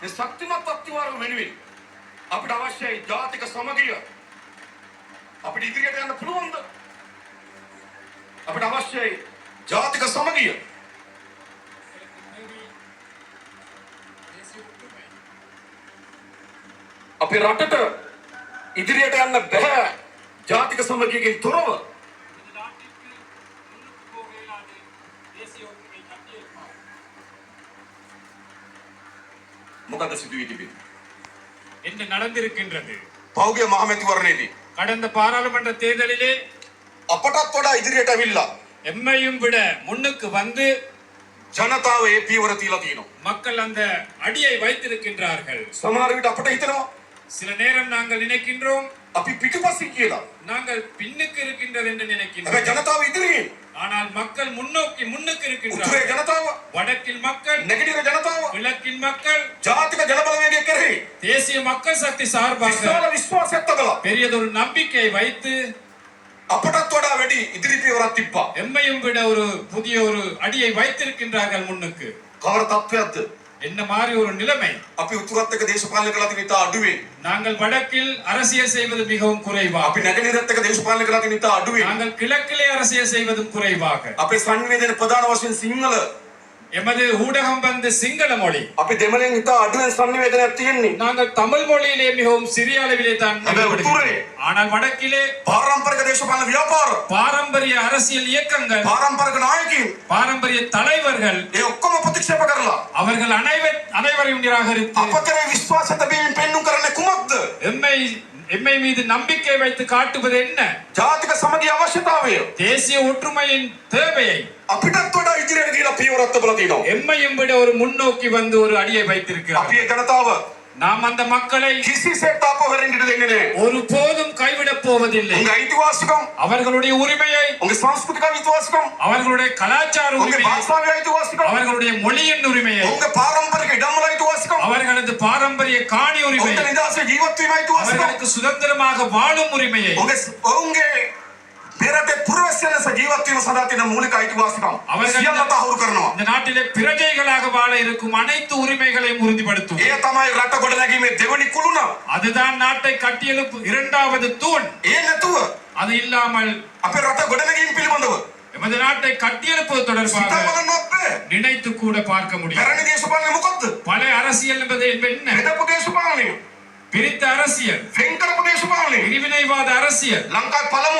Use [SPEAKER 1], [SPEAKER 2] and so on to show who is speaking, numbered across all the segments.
[SPEAKER 1] මේ ශක්තිමත් අත්තිවාරම වෙනුවෙන් අපිට අවශ්‍යයි ජාතික සමගිය. අපිට ඉදිරියට යන්න පුළුවන්ද? අපිට අවශ්‍යයි ජාතික සමගිය. අපේ රටට ඉදිරියට යන්න බෑ ජාතික සමගියකින් තොරව. මොකද සිදුවී තිබෙන්නේ?
[SPEAKER 2] என்ன நடந்திருக்கின்றது
[SPEAKER 1] පෞගේ මහමැතිවරණයේදී
[SPEAKER 2] கடந்த பாராளுமன்ற தேர்தலிலே
[SPEAKER 1] අපටත් වඩා ඉදිරියට ඇවිල්ලා
[SPEAKER 2] எம்மையும் விட முன்னுக்கு வந்து
[SPEAKER 1] ජනතාව ඒ පියවර තියලා තියෙනවා.
[SPEAKER 2] மக்கள் அந்த அடியை வைத்திருக்கின்றார்கள்
[SPEAKER 1] සමහර විට අපට හිතෙනවා
[SPEAKER 2] சில நேரம் நாங்கள் நினைக்கின்றோம்
[SPEAKER 1] අපි පිටුපසින් කියලා.
[SPEAKER 2] நாங்கள் பின்னுக்கு இருக்கின்றது என்று
[SPEAKER 1] හැබැයි
[SPEAKER 2] நினைக்கின்றோம்
[SPEAKER 1] ජනතාව ඉදිරියෙන්
[SPEAKER 2] ஆனால் மக்கள் முன்னோக்கி முன்னுக்கு
[SPEAKER 1] උතුරේ
[SPEAKER 2] இருக்கின்றார்கள்
[SPEAKER 1] ජනතාව
[SPEAKER 2] வடக்கில் மக்கள்
[SPEAKER 1] නැගෙනහිර ජනතාව
[SPEAKER 2] என் மக்கள்
[SPEAKER 1] ஜாதிக ஜனபலமாக இருக்கிறீர்கள்
[SPEAKER 2] தேசிய மக்கள் சக்தி சார்பாக
[SPEAKER 1] விசுவாசத்தகல
[SPEAKER 2] பெரியதொரு நம்பிக்கை வைத்து
[SPEAKER 1] அப்படத்தோட வெடி திருப்பி ஒரு திப்பா
[SPEAKER 2] எம்மையும் விட ஒரு புதிய ஒரு அடியை வைத்திருக்கின்றார்கள் முன்னுக்கு.
[SPEAKER 1] கவர் தப்பியாத்து
[SPEAKER 2] என்ன மாதிரி ஒரு நிலைமை?
[SPEAKER 1] அப்படி உத்துரத்தக்க தேசபாலகளாதி நித்தா அடுவே.
[SPEAKER 2] நாங்கள் வடக்கில் அரசியல் செய்வது மிகவும்
[SPEAKER 1] குறைவா அப்படி நகரிரத்தக்க தேசபாலகளாதி நித்தா அடுவே.
[SPEAKER 2] நாங்கள் கிழக்கிலே அரசியல் செய்வதும் குறைவாக.
[SPEAKER 1] அப்படி சன்னிவேதன பிரதான வசம் சிங்கள.
[SPEAKER 2] எமது ஊடகம் வந்து சிங்கள மொழி
[SPEAKER 1] අපි දෙමළෙන් ඉතා අඩුවෙන් සංවේදනයක් තියෙන්නේ.
[SPEAKER 2] நாங்கள் தமிழ் மொழியிலே மிகவும் சிறிய அளவிலே தான்
[SPEAKER 1] அது
[SPEAKER 2] ஈடுபடுகின்றோம்.
[SPEAKER 1] உத்துரே.
[SPEAKER 2] ஆனால் வடக்கிலே
[SPEAKER 1] පාරම්පරික දේශපාලන ව්‍යාපාර
[SPEAKER 2] பாரம்பரிய அரசியல் இயக்கங்கள்
[SPEAKER 1] පාරම්පරික නායකයින්
[SPEAKER 2] பாரம்பரிய தலைவர்கள்
[SPEAKER 1] ඒ ඔක්කොම ප්‍රතික්ෂේප කරලා
[SPEAKER 2] அவர்கள் அனைவர் அனைவரையும் நிராகரித்து
[SPEAKER 1] අප කරේ විශ්වාස තැබීමෙන් පෙන්නුම් කරන්නේ කුමක්ද?
[SPEAKER 2] எம்மை எம்மை மீது நம்பிக்கை வைத்து காட்டுவது என்ன
[SPEAKER 1] ජාතික සමගිය අවශ්‍යතාවය.
[SPEAKER 2] தேசிய ஒற்றுமையின் தேவையை
[SPEAKER 1] අපිටත් වඩා ඉදිරියට ගිහිලා පියවරක් තබලා තියෙනවා.
[SPEAKER 2] எம்மையும் விட ஒரு முன்னோக்கி வந்து ஒரு அடியை வைத்திருக்கிறார்
[SPEAKER 1] අපි ඒ ජනතාව
[SPEAKER 2] நாம் அந்த மக்களை
[SPEAKER 1] කිසිසේත් ආපහු හැරෙන්නට දෙන්නේ නැහැ.
[SPEAKER 2] ஒரு போதும் கைவிடப் போவதில்லை
[SPEAKER 1] උන්ගේ අයිතිවාසිකම්,
[SPEAKER 2] அவர்களுடைய உரிமையை
[SPEAKER 1] උන්ගේ සංස්කෘතික අයිතිවාසිකම්,
[SPEAKER 2] அவர்களுடைய கலாச்சார
[SPEAKER 1] උන්ගේ
[SPEAKER 2] உரிமையை
[SPEAKER 1] භාෂාවේ අයිතිවාසිකම්,
[SPEAKER 2] அவர்களுடைய மொழியின் உரிமையை
[SPEAKER 1] උන්ගේ පාරම්පරික ඉඩම්වල අයිතිවාසිකම්,
[SPEAKER 2] அவர்களது பாரம்பரிய காணி உரிமை அவர்களுக்கு சுதந்திரமாக வாழும் உரிமையை
[SPEAKER 1] ಬೇರೆ ಪೂರ್ವಸ್ಥರ ಜೀವತ್ವನ ಸದಾ ತಿನ್ನ ಮೂಲಿಕ
[SPEAKER 2] ಐತಿಹಾಸಿಕಂ
[SPEAKER 1] ಅವಶ್ಯಮತ ಅವರು ಕರ್ನೋ
[SPEAKER 2] இந்த நாட்டிலே பிரஜைகளாக வாழ இருக்கும் அனைத்து உரிமைகளையும் உறுதிப்படுத்தும்.
[SPEAKER 1] ஏ தமாய் ரட்ட தேவனி குலுனா
[SPEAKER 2] அதுதான் நாட்டை கட்டியெழுப்பு இரண்டாவது தூண்.
[SPEAKER 1] ஏன
[SPEAKER 2] அது இல்லாமல்
[SPEAKER 1] அப்ப ரட்ட கொடலகியின் பில் வந்தவர்
[SPEAKER 2] எமது நாட்டை கட்டியெழுப்பது தொடர்பாக நினைத்து கூட பார்க்க முடியும். பல அரசியல் என்பது என்ன? பிரித்த அரசியல். பிரிவினைவாத அரசியல்.
[SPEAKER 1] லங்கா பலம்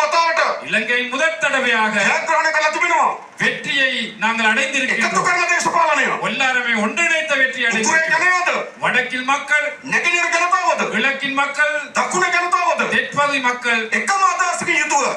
[SPEAKER 2] இலங்கை முதற் தடவையாக வெற்றியை நாங்கள்
[SPEAKER 1] அடைந்திருக்கிறோம்.
[SPEAKER 2] எல்லாருமே ஒன்றிணைத்த வெற்றி
[SPEAKER 1] அடைந்து
[SPEAKER 2] வடக்கில் மக்கள் கிழக்கின் மக்கள் தெற்பகுதி மக்கள்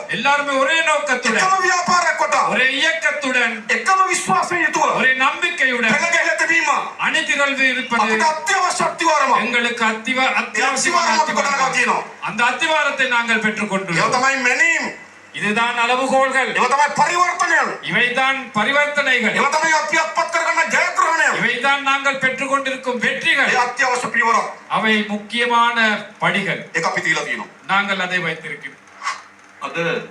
[SPEAKER 2] எல்லாருமே ஒரே நோக்கத்துடன்
[SPEAKER 1] வியாபாரம்
[SPEAKER 2] ஒரே இயக்கத்துடன்
[SPEAKER 1] எக்கம விசுவாசம் இதுவா
[SPEAKER 2] ஒரே நம்பிக்கையுடன்
[SPEAKER 1] பிள்ளைகளை தெரியுமா
[SPEAKER 2] அணிதிரள்வு இருப்பது
[SPEAKER 1] அத்தியாவசிய அத்திவாரம்?
[SPEAKER 2] எங்களுக்கு அத்திவா அத்தியாவசியமான அத்திவாரம் அந்த அத்திவாரத்தை நாங்கள் பெற்றுக்கொண்டு
[SPEAKER 1] எவ்வளவு மெனியும்
[SPEAKER 2] இதுதான் அளவுகோல்கள்
[SPEAKER 1] இவத்தமாய் பரிவர்த்தனைகள்.
[SPEAKER 2] இவைதான் பரிவர்த்தனைகள்.
[SPEAKER 1] இவத்தமாய் அத்தியாத்மத்திற்கான ஜெயக்கிரகணம்
[SPEAKER 2] இவைதான் நாங்கள் பெற்றுக்கொண்டிருக்கும் வெற்றிகள்.
[SPEAKER 1] அத்தியாவசிய பிரிவரம்.
[SPEAKER 2] அவை முக்கியமான படிகள். நாங்கள் அதை வைத்திருக்கிறோம்
[SPEAKER 1] 다들